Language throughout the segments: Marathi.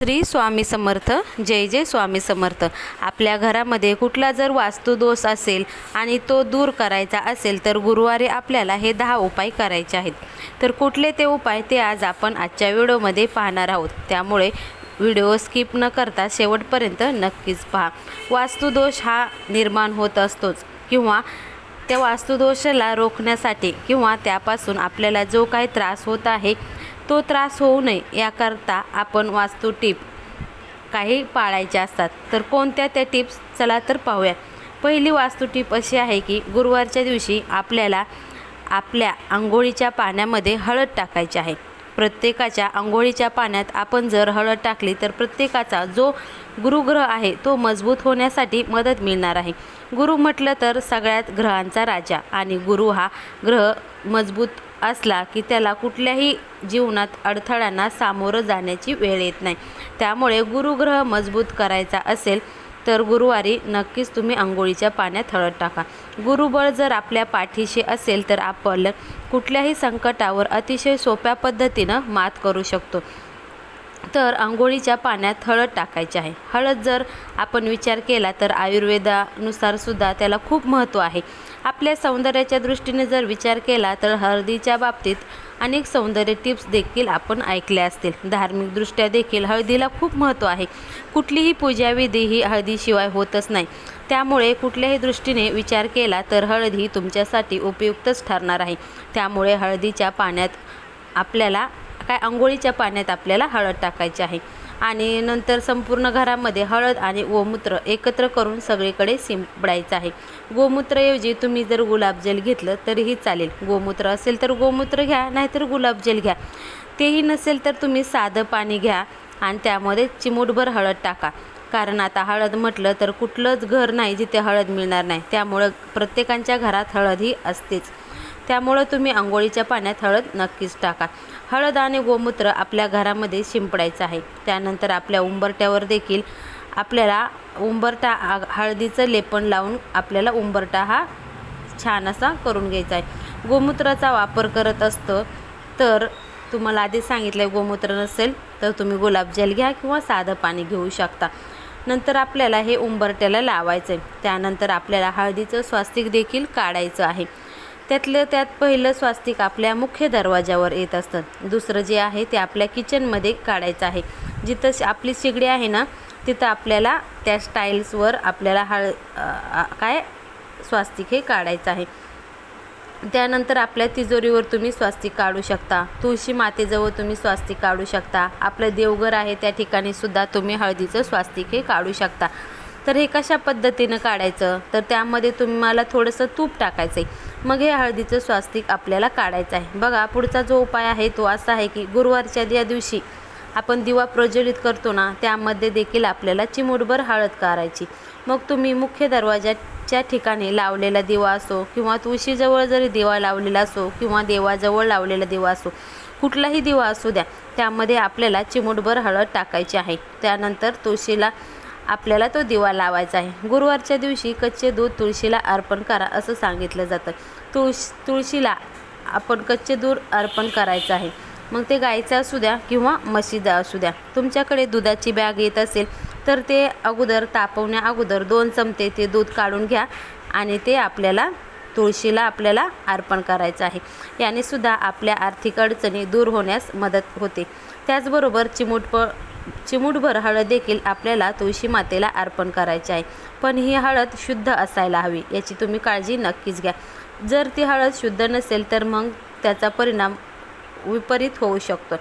श्री स्वामी समर्थ जय जय स्वामी समर्थ. आपल्या घरामध्ये कुठला जर वास्तुदोष असेल आणि तो दूर करायचा असेल तर गुरुवारी आपल्याला हे दहा उपाय करायचे आहेत. तर कुठले ते उपाय ते आज आपण आजच्या व्हिडिओमध्ये पाहणार आहोत. त्यामुळे व्हिडिओ स्किप न करता शेवटपर्यंत नक्कीच पहा. वास्तुदोष हा निर्माण होत असतोच किंवा त्या वास्तुदोषाला रोखण्यासाठी किंवा त्यापासून आपल्याला जो काही त्रास होत आहे तो त्रास होऊ नये याकरता आपण वाचतो टीप. काही पाळायच्या असतात तर कोणत्या त्या टिप्स? चला तर पाहूया पहिली वास्तू टीप अशी आहे की गुरुवारच्या दिवशी आपल्याला आपल्या आंघोळीच्या पाण्यामध्ये हळद टाकायची आहे. प्रत्येकाच्या आंघोळीच्या पाण्यात आपण जर हळद टाकली तर प्रत्येकाचा जो गुरुग्रह आहे तो मजबूत होण्यासाठी मदत मिळणार आहे. गुरु म्हटलं तर सगळ्यात ग्रहांचा राजा आणि गुरु हा ग्रह मजबूत असला की त्याला कुठल्याही जीवनात अडथळ्यांना सामोरं जाण्याची वेळ येत नाही. त्यामुळे गुरुग्रह मजबूत करायचा असेल तर गुरुवारी नक्कीच तुम्ही आंघोळीच्या पाण्यात हळद टाका. गुरुबळ जर आपल्या पाठीशी असेल तर आपण कुठल्याही संकटावर अतिशय सोप्या पद्धतीनं मात करू शकतो. तर आंघोळीच्या पाण्यात हळद टाकायची आहे. हळद जर आपण विचार केला तर आयुर्वेदानुसार सुद्धा त्याला खूप महत्त्व आहे. आपल्या सौंदर्याच्या दृष्टीने जर विचार केला तर हळदीच्या बाबतीत अनेक सौंदर्य टिप्स देखील आपण ऐकल्या असतील. धार्मिकदृष्ट्या देखील हळदीला खूप महत्त्व आहे. कुठलीही पूजाविधी ही हळदीशिवाय होतच नाही. त्यामुळे कुठल्याही दृष्टीने विचार केला तर हळद ही तुमच्यासाठी उपयुक्तच ठरणार आहे. त्यामुळे हळदीच्या पाण्यात आपल्याला काय आंघोळीच्या पाण्यात आपल्याला हळद टाकायची आहे. आणि नंतर संपूर्ण घरामध्ये हळद आणि गोमूत्र एकत्र करून सगळीकडे शिंपडायचं आहे. गोमूत्रऐवजी तुम्ही जर गुलाबजल घेतलं तरीही चालेल. गोमूत्र असेल तर गोमूत्र घ्या नाहीतर गुलाबजल घ्या. तेही नसेल तर तुम्ही साधं पाणी घ्या आणि त्यामध्ये चिमूटभर हळद टाका. कारण आता हळद म्हटलं तर कुठलंच घर नाही जिथे हळद मिळणार नाही. त्यामुळं प्रत्येकांच्या घरात हळद ही असतेच. त्यामुळं तुम्ही आंघोळीच्या पाण्यात हळद नक्कीच टाका. हळद आणि गोमूत्र आपल्या घरामध्ये शिंपडायचं आहे. त्यानंतर आपल्या उंबरट्यावर देखील आपल्याला उंबरटा हळदीचं लेपन लावून आपल्याला उंबरटा हा छान असा करून घ्यायचा आहे. गोमूत्राचा वापर करत असतं तर तुम्हाला आधी सांगितलं गोमूत्र नसेल तर तुम्ही गुलाबजल घ्या किंवा साधं पाणी घेऊ शकता. नंतर आपल्याला हे उंबरट्याला लावायचं आहे त्यानंतर आपल्याला हळदीचं स्वास्तिक देखील काढायचं आहे. त्यातलं त्यात पहिलं स्वास्तिक आपल्या मुख्य दरवाजावर येत असतं. दुसरं जे आहे ते आपल्या किचनमध्ये काढायचं आहे. जिथं श- आपली शेगडी आहे ना तिथं आपल्याला त्या स्टाईल्सवर आपल्याला हळ काय स्वास्तिक हे काढायचं आहे. त्यानंतर आपल्या तिजोरीवर तुम्ही स्वास्तिक काढू शकता. तुळशी मातेजवळ तुम्ही स्वास्तिक काढू शकता. आपलं देवघर आहे त्या ठिकाणी सुद्धा तुम्ही हळदीचं स्वास्तिक हे काढू शकता. तर हे कशा पद्धतीनं काढायचं? तर त्यामध्ये तुम्हाला थोडंसं तूप टाकायचं आहे मग हे हळदीचं स्वास्तिक आपल्याला काढायचं आहे. बघा पुढचा जो उपाय आहे तो असा आहे की गुरुवारच्या या दिवशी आपण दिवा प्रज्वलित करतो ना त्यामध्ये देखील आपल्याला चिमूटभर हळद काढायची. मग तुम्ही मुख्य दरवाजाच्या ठिकाणी लावलेला दिवा असो किंवा तुळशीजवळ जरी दिवा लावलेला असो किंवा देवाजवळ लावलेला दिवा असो कुठलाही दिवा असू द्या त्यामध्ये आपल्याला चिमूटभर हळद टाकायची आहे. त्यानंतर तुळशीला आपल्याला तो दिवा लावायचा आहे. गुरुवारच्या दिवशी कच्चे दूध तुळशीला अर्पण करा असं सांगितलं जातं. तुळश तुळशीला आपण कच्चे दूध अर्पण करायचं आहे. मग ते गाईचं असू द्या किंवा म्हशीचं असू द्या. तुमच्याकडे दुधाची बॅग येत असेल तर ते अगोदर तापवण्या अगोदर दोन चमचे ते दूध काढून घ्या आणि ते आपल्याला तुळशीला आपल्याला अर्पण करायचं आहे. याने सुद्धा आपल्या आर्थिक अडचणी दूर होण्यास मदत होते. त्याचबरोबर चिमूटप चिमूटभर हळद देखील आपल्याला तुळशी मातेला अर्पण करायची आहे. पण ही हळद शुद्ध असायला हवी याची तुम्ही काळजी नक्कीच घ्या. जर ती हळद शुद्ध नसेल तर मग त्याचा परिणाम विपरीत होऊ शकतो.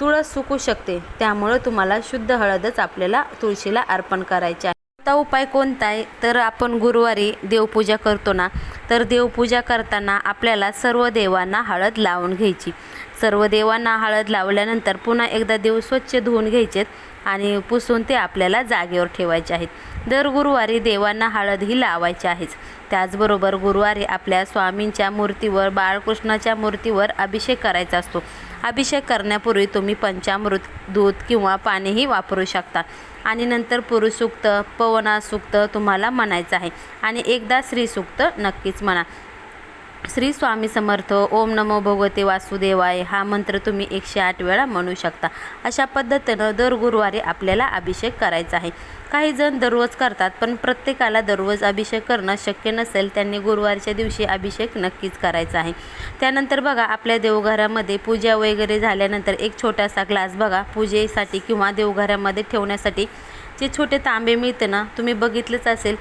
तुळस सुकू शकते त्यामुळं तुम्हाला शुद्ध हळदच आपल्याला तुळशीला अर्पण करायची आहे. आता उपाय कोणता आहे? तर आपण गुरुवारी देवपूजा करतो ना तर देवपूजा करताना आपल्याला सर्व देवांना हळद लावून घ्यायची. सर्व देवांना हळद लावल्यानंतर पुन्हा एकदा देव स्वच्छ धुवून घ्यायचेत आणि पुसून ते आपल्याला जागेवर ठेवायचे आहेत. दर गुरुवारी देवांना हळद ही लावायची आहेच. त्याचबरोबर गुरुवारी आपल्या स्वामींच्या मूर्तीवर बाळकृष्णाच्या मूर्तीवर अभिषेक करायचा असतो. अभिषेक करण्यापूर्वी तुम्ही पंचामृत दूध किंवा पाणीही वापरू शकता. आणि नंतर पुरुषसूक्त पवनासूक्त तुम्हाला म्हणायचं आहे. आणि एकदा श्रीसूक्त नक्कीच म्हणा. श्री स्वामी समर्थ ओम नमो भगवते वासुदेवाय हा मंत्र तुम्ही एकशे आठ वेळा म्हणू शकता. अशा पद्धतीनं दर गुरुवारी आपल्याला अभिषेक करायचा आहे. काही जण दररोज करतात पण प्रत्येकाला दररोज अभिषेक करणं शक्य नसेल त्यांनी गुरुवारच्या दिवशी अभिषेक नक्कीच करायचा आहे. त्यानंतर बघा आपल्या देवघरामध्ये पूजा वगैरे झाल्यानंतर एक छोटासा ग्लास बघा पूजेसाठी किंवा देवघरामध्ये ठेवण्यासाठी. जे छोटे तांबे मिळते ना तुम्ही बघितलंच असेल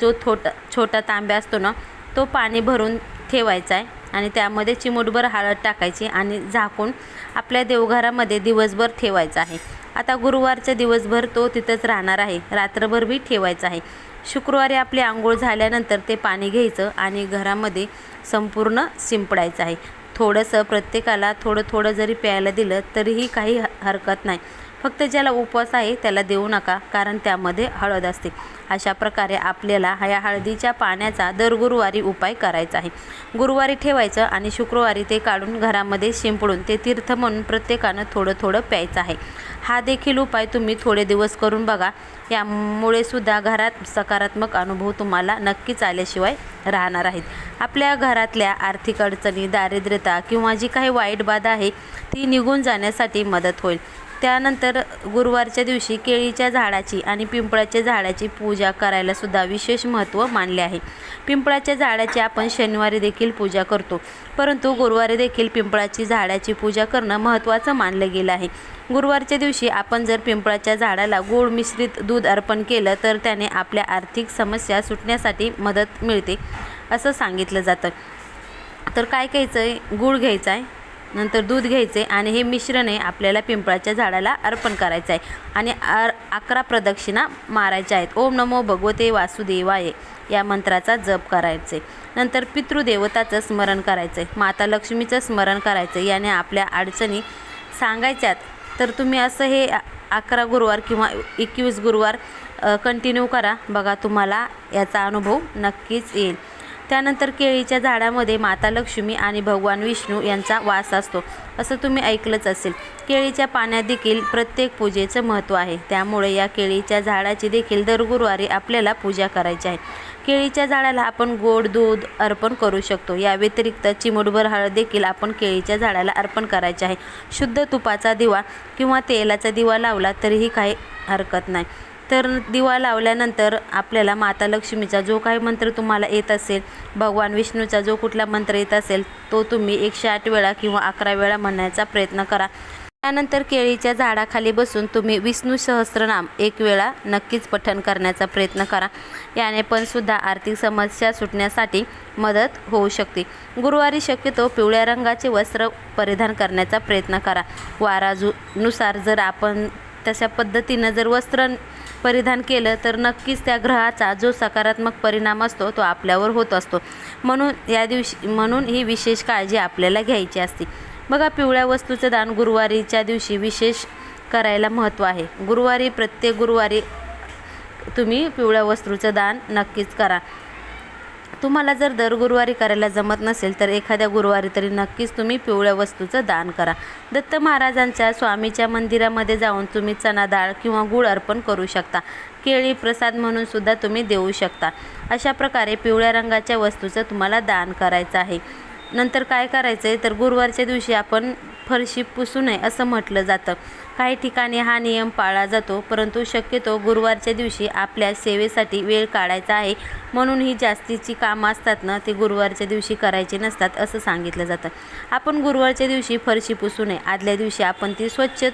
जो छोटा छोटा तांब्या असतो ना तो पाणी भरून ठेवायचा आहे आणि त्यामध्ये चिमूटभर हळद टाकायची आणि झाकून आपल्या देवघरामध्ये दिवसभर ठेवायचा आहे. आता गुरुवारच्या दिवसभर तो तिथंच राहणार आहे. रात्रभर बी ठेवायचा आहे. शुक्रवारी आपली आंघोळ झाल्यानंतर ते पाणी घ्यायचं आणि घरामध्ये संपूर्ण शिंपडायचं आहे. थोडंसं प्रत्येकाला थोडं थोडं जरी प्यायला दिलं तरीही काही ह- हरकत नाही. फक्त ज्याला उपवास आहे त्याला देऊ नका कारण त्यामध्ये हळद असते. अशा प्रकारे आपल्याला ह्या हळदीच्या पाण्याचा दर गुरुवारी उपाय करायचा आहे. गुरुवारी ठेवायचं आणि शुक्रवारी ते काढून घरामध्ये शिंपडून ते तीर्थ म्हणून प्रत्येकानं थोडं थोडं प्यायचं आहे. हा देखील उपाय तुम्ही थोडे दिवस करून बघा. यामुळे सुद्धा घरात सकारात्मक अनुभव तुम्हाला नक्कीच आल्याशिवाय राहणार आहेत. आपल्या घरातल्या आर्थिक अडचणी दारिद्र्यता किंवा जी काही वाईट बाधा आहे ती निघून जाण्यासाठी मदत होईल. त्यानंतर गुरुवारच्या दिवशी केळीच्या झाडाची आणि पिंपळाच्या झाडाची पूजा करायला सुद्धा विशेष महत्त्व मानले आहे. पिंपळाच्या झाडाची आपण शनिवारी देखील पूजा करतो परंतु गुरुवारी देखील पिंपळाची झाडाची पूजा करणं महत्त्वाचं मानलं गेलं आहे. गुरुवारच्या दिवशी आपण जर पिंपळाच्या झाडाला गोड मिश्रित दूध अर्पण केलं तर त्याने आपल्या आर्थिक समस्या सुटण्यासाठी मदत मिळते असं सांगितलं जातं. तर काय घ्यायचं आहे गूळ घ्यायचा आहे? नंतर दूध घ्यायचे आणि हे मिश्रण आहे आपल्याला पिंपळाच्या झाडाला अर्पण करायचं आहे. आणि आर अकरा प्रदक्षिणा मारायच्या आहेत. ओम नमो भगवते वासुदेवाय या मंत्राचा जप करायचे. नंतर पितृदेवताचं स्मरण करायचं. आहे माता लक्ष्मीचं स्मरण करायचं. आहे याने आपल्या अडचणी सांगायच्यात. तर तुम्ही असं हे अकरा गुरुवार किंवा एकवीस गुरुवार कंटिन्यू करा. बघा तुम्हाला याचा अनुभव नक्कीच येईल. त्यानंतर केळीच्या झाडामध्ये माता लक्ष्मी आणि भगवान विष्णू यांचा वास असतो. असं तुम्ही ऐकलंच असेल. केळीच्या पाण्यात देखील प्रत्येक पूजेचं महत्त्व आहे. त्यामुळे या केळीच्या झाडाची देखील दर गुरुवारी आपल्याला पूजा करायची आहे. केळीच्या झाडाला आपण गोड दूध अर्पण करू शकतो. या व्यतिरिक्त चिमूटभर हळद देखील आपण केळीच्या झाडाला अर्पण करायचे आहे. शुद्ध तुपाचा दिवा किंवा तेलाचा दिवा लावला तरीही काही हरकत नाही. तर दिवा लावल्यानंतर आपल्याला माता लक्ष्मीचा जो काही मंत्र तुम्हाला येत असेल भगवान विष्णूचा जो कुठला मंत्र येत असेल तो तुम्ही एकशे आठ वेळा किंवा अकरा वेळा म्हणण्याचा प्रयत्न करा. त्यानंतर केळीच्या झाडाखाली बसून तुम्ही विष्णू सहस्रनाम एक वेळा नक्कीच पठण करण्याचा प्रयत्न करा. याने पण सुद्धा आर्थिक समस्या सुटण्यासाठी मदत होऊ शकते. गुरुवारी शक्यतो पिवळ्या रंगाचे वस्त्र परिधान करण्याचा प्रयत्न करा. वाराजूनुसार जर आपण तशा पद्धतीनं जर वस्त्र परिधान केलं तर नक्कीच त्या ग्रहाचा जो सकारात्मक परिणाम असतो तो आपल्यावर होत असतो. म्हणून या दिवशी म्हणून ही विशेष काळजी आपल्याला घ्यायची असते. बघा पिवळ्या वस्तूचं दान गुरुवारीच्या दिवशी विशेष करायला महत्त्व आहे. गुरुवारी प्रत्येक गुरुवारी तुम्ही पिवळ्या वस्तूचं दान नक्कीच करा. तुम्हाला जर दर गुरुवारी करायला जमत नसेल तर एखाद्या गुरुवारी तरी नक्कीच तुम्ही पिवळ्या वस्तूचं दान करा. दत्त महाराजांच्या स्वामीच्या मंदिरामध्ये जाऊन तुम्ही चना डाळ किंवा गूळ अर्पण करू शकता. केळी प्रसाद म्हणून सुद्धा तुम्ही देऊ शकता. अशा प्रकारे पिवळ्या रंगाच्या वस्तूचं तुम्हाला दान करायचं आहे. नंतर काय करायचं आहे तर गुरुवारच्या दिवशी आपण फरशी पुसू नये असं म्हटलं जातं. काही ठिकाणी हा नियम पाळला जातो परंतु शक्यतो गुरुवारच्या दिवशी आपल्या सेवेसाठी वेळ काढायचा आहे. म्हणून ही जास्तीची कामं असतात ना ते गुरुवारच्या दिवशी करायची नसतात असं सांगितलं जातं. आपण गुरुवारच्या दिवशी फरशी पुसू नये. आदल्या दिवशी आपण ती स्वच्छ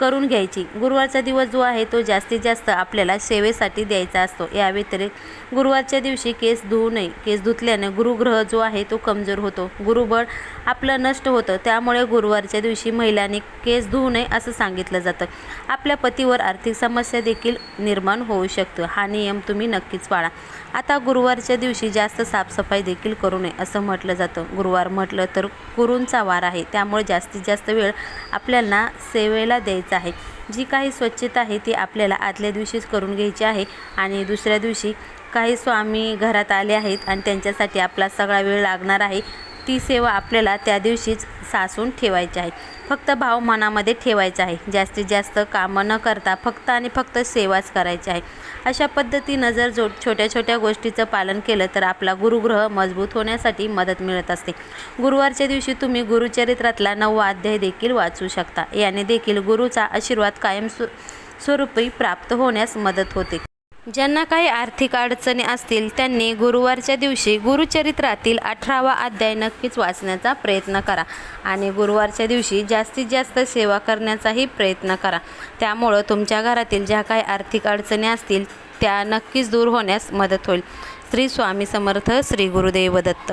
करून घ्यायची. गुरुवारचा दिवस जो आहे तो जास्तीत जास्त आपल्याला सेवेसाठी द्यायचा असतो. या व्यतिरिक्त गुरुवारच्या दिवशी केस धुवू नये. केस धुतल्याने गुरुग्रह जो आहे तो कमजोर होतो. गुरुबळ आपलं नष्ट होतं. त्यामुळे गुरुवारच्या दिवशी महिलांनी केस धुवू नये असं सांगितलं जातं. आपल्या पतीवर आर्थिक समस्या देखील निर्माण होऊ शकतं. हा नियम तुम्ही नक्कीच पाळा. आता गुरुवारच्या दिवशी जास्त साफसफाई देखील करू नये असं म्हटलं जातं. गुरुवार म्हटलं तर गुरूंचा वार आहे. त्यामुळे जास्तीत जास्त वेळ आपल्याला सेवेला द्यायचा आहे. जी काही स्वच्छता आहे ती आपल्याला आदल्या दिवशीच करून घ्यायची आहे आणि दुसऱ्या दिवशी काही स्वामी घरात आले आहेत आणि त्यांच्यासाठी आपला सगळा वेळ लागणार आहे. ती सेवा आपल्याला त्या दिवशीच सासून ठेवायची आहे. फक्त भाव मनामध्ये ठेवायचा आहे. जास्तीत जास्त कामं न करता फक्त आणि फक्त सेवाच करायची आहे. अशा पद्धतीनं जर जो छोट्या छोट्या गोष्टीचं पालन केलं तर आपला गुरुग्रह मजबूत होण्यासाठी मदत मिळत असते. गुरुवारच्या दिवशी तुम्ही गुरुचरित्रातला नववा अध्याय देखील वाचू शकता. याने देखील गुरुचा आशीर्वाद कायम स्वरूपी प्राप्त होण्यास मदत होते. ज्यांना काही आर्थिक अडचणी असतील त्यांनी गुरुवारच्या दिवशी गुरुचरित्रातील अठरावा अध्याय नक्कीच वाचण्याचा प्रयत्न करा. आणि गुरुवारच्या दिवशी जास्तीत जास्त सेवा करण्याचाही प्रयत्न करा. त्यामुळं तुमच्या घरातील ज्या काही आर्थिक अडचणी असतील त्या नक्कीच दूर होण्यास मदत होईल. श्री स्वामी समर्थ श्री गुरुदेव दत्त.